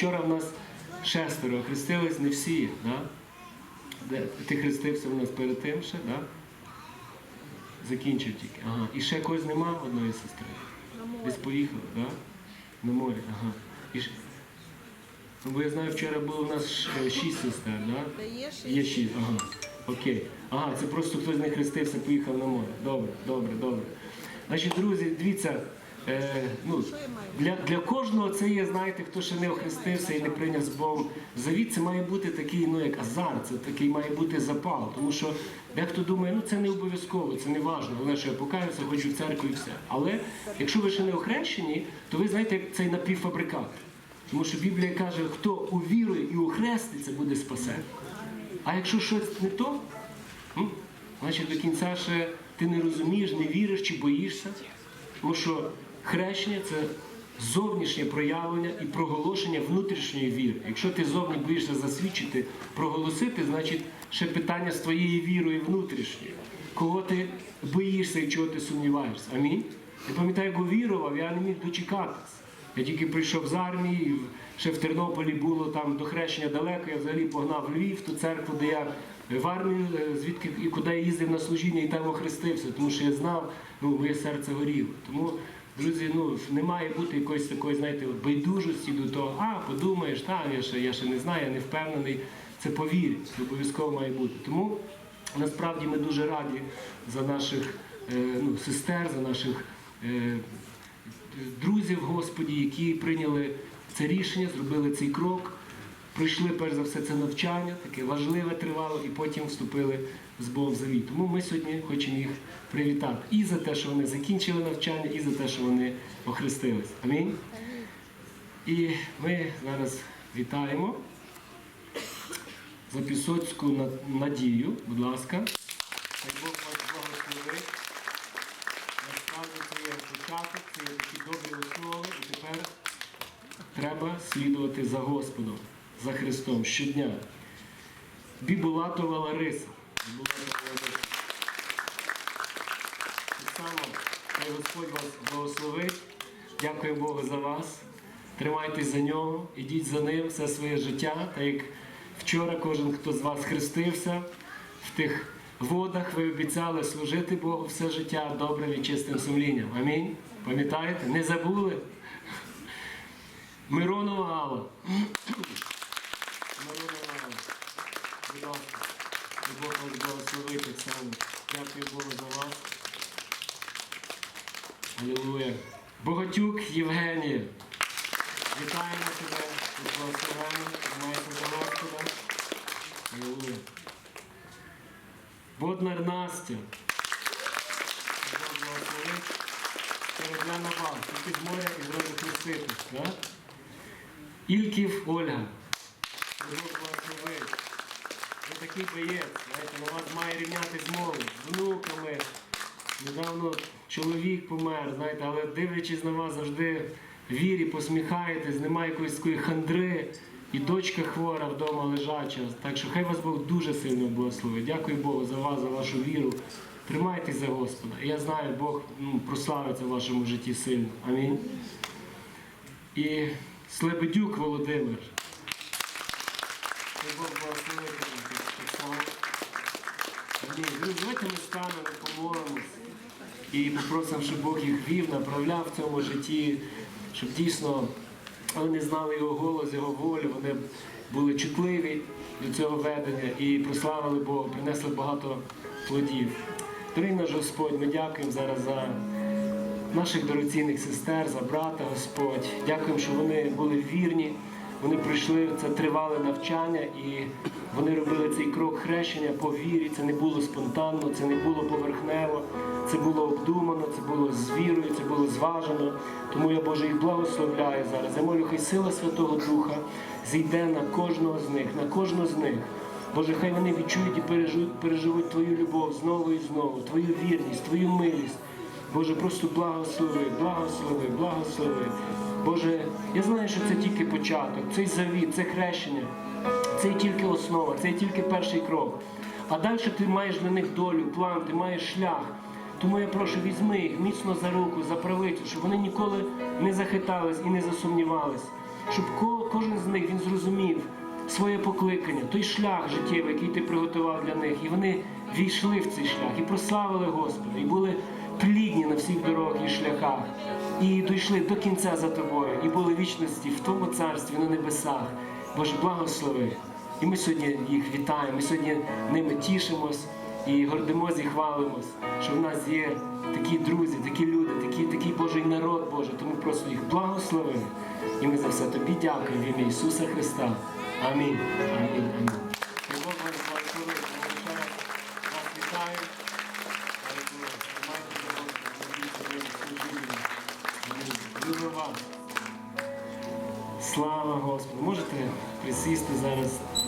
вчора в нас шестеро, хрестились не всі. Да? Ти хрестився в нас перед тим ще, да? Закінчив тільки. Ага. І ще когось нема одної сестри. Десь поїхали, да? На морі, ага. І ж... Ну, бо я знаю, вчора було у нас е, шість сестер, да? Є шість, ага. Окей. Ага, це просто хтось не хрестився, поїхав на море. Добре, добре, добре. Значить, друзі, дивіться, е, ну, для, для кожного це є, знаєте, хто ще не охрестився і не прийняв з Богом завіт, це має бути такий, ну як азарт, це такий має бути запал. Тому що дехто думає, ну це не обов'язково, це не важливо, головне, що я покаюся, ходжу в церкву і все. Але якщо ви ще не охрещені, то ви знаєте, як цей напівфабрикат. Тому що Біблія каже, хто увірує і охреститься, буде спасений. А якщо щось не то, значить до кінця ще ти не розумієш, не віриш чи боїшся. Тому що хрещення це зовнішнє проявлення і проголошення внутрішньої віри. Якщо ти зовні боїшся засвідчити, проголосити, значить ще питання з твоєю вірою внутрішньою. Кого ти боїшся і чого ти сумніваєшся? Амінь. Я пам'ятаю, як увірував, я не міг дочекатись. Я тільки прийшов з армії, ще в Тернополі було там до хрещення далеко. Я взагалі погнав Львів, ту церкву, де я в армію, е, звідки і куди я їздив на служіння і там охрестився, тому що я знав, ну моє серце горіло. Тому, друзі, ну не має бути якоїсь такої, знаєте, байдужості до того, а подумаєш, та я ще я ще не знаю, я не впевнений. Це повір, обов'язково має бути. Тому насправді ми дуже раді за наших е, ну, сестер, за наших. Е, друзів Господі, які прийняли це рішення, зробили цей крок, пройшли перш за все це навчання, таке важливе тривало, і потім вступили з Богом в завіт. Тому ми сьогодні хочемо їх привітати і за те, що вони закінчили навчання, і за те, що вони охрестились. Амінь. І ми зараз вітаємо Запісоцьку На- Надію, будь ласка. Бог вас благословить. Насправді це це є такі добрі основи, і тепер треба слідувати за Господом, за Христом щодня. Бібулатова Лариса. Бібулатова Лариса. Так само, хай Господь вас благословить. Дякую Богу за вас. Тримайтесь за нього, ідіть за ним все своє життя. Та як вчора кожен, хто з вас хрестився в тих водах, ви обіцяли служити Богу все життя добрим і чистим сумлінням. Амінь. Пам'ятаєте? Не забули? Миронова Алла. Миронова Алла. Будь ласка. І Бог вас благословить так само. Дякую Богу за вас. Алілуя. Богатюк Євгенія. Вітаємо тебе, благословенна, тримайся за Господа. Алілуя. Боднар Настя. Вам, тільки з моря і зразу хреститись. Да? Ільків Ольга. Бог благословить. Ви такий боєць, знаєте, на вас має рівняти змови з внуками. Недавно чоловік помер, знаєте, але дивлячись на вас завжди вірі, посміхаєтесь, немає якоїсь такої хандри, і дочка хвора вдома лежача. Так що хай вас Бог дуже сильно благословить. Дякую Богу за вас, за вашу віру. Тримайтесь за Господа. Я знаю, Бог ну, прославиться в вашому житті сильно. Амінь. І Слебедюк Володимир. Бог так само. Давайте ми станемо, помолимось і попросимо, щоб Бог їх вів, направляв в цьому житті, щоб дійсно вони знали його голос, його волю, вони були чутливі до цього ведення і прославили Бога, принесли багато плодів. Дорогий наш Господь, ми дякуємо зараз за наших дорогоцінних сестер, за брата, Господь. Дякуємо, що вони були вірні. Вони пройшли це тривале навчання і вони робили цей крок хрещення по вірі. Це не було спонтанно, це не було поверхнево, це було обдумано, це було з вірою, це було зважено. Тому я Боже їх благословляю зараз. Я молю, хай сила Святого Духа зійде на кожного з них, на кожного з них. Боже, хай вони відчують і переживуть, переживуть Твою любов знову і знову, Твою вірність, Твою милість. Боже, просто благослови, благослови, благослови. Боже, я знаю, що це тільки початок, цей завіт, це хрещення, це тільки основа, це тільки перший крок. А далі ти маєш для них долю, план, ти маєш шлях. Тому я прошу, візьми їх міцно за руку, за правицю, щоб вони ніколи не захитались і не засумнівались. Щоб кожен з них він зрозумів своє покликання, той шлях життєвий, який ти приготував для них. І вони війшли в цей шлях і прославили Господа, і були плідні на всіх дорогах і шляхах, і дійшли до кінця за тобою, і були вічності в тому царстві на небесах. Боже, благослови. І ми сьогодні їх вітаємо, ми сьогодні ними тішимось і гордимось і хвалимось, що в нас є такі друзі, такі люди, такий, такий Божий народ Боже, тому просто їх благослови. І ми за все тобі дякуємо в ім'я Ісуса Христа. Амінь. Амінь. Амінь. Бог вас. Вас. Слава Господу! Можете присісти зараз.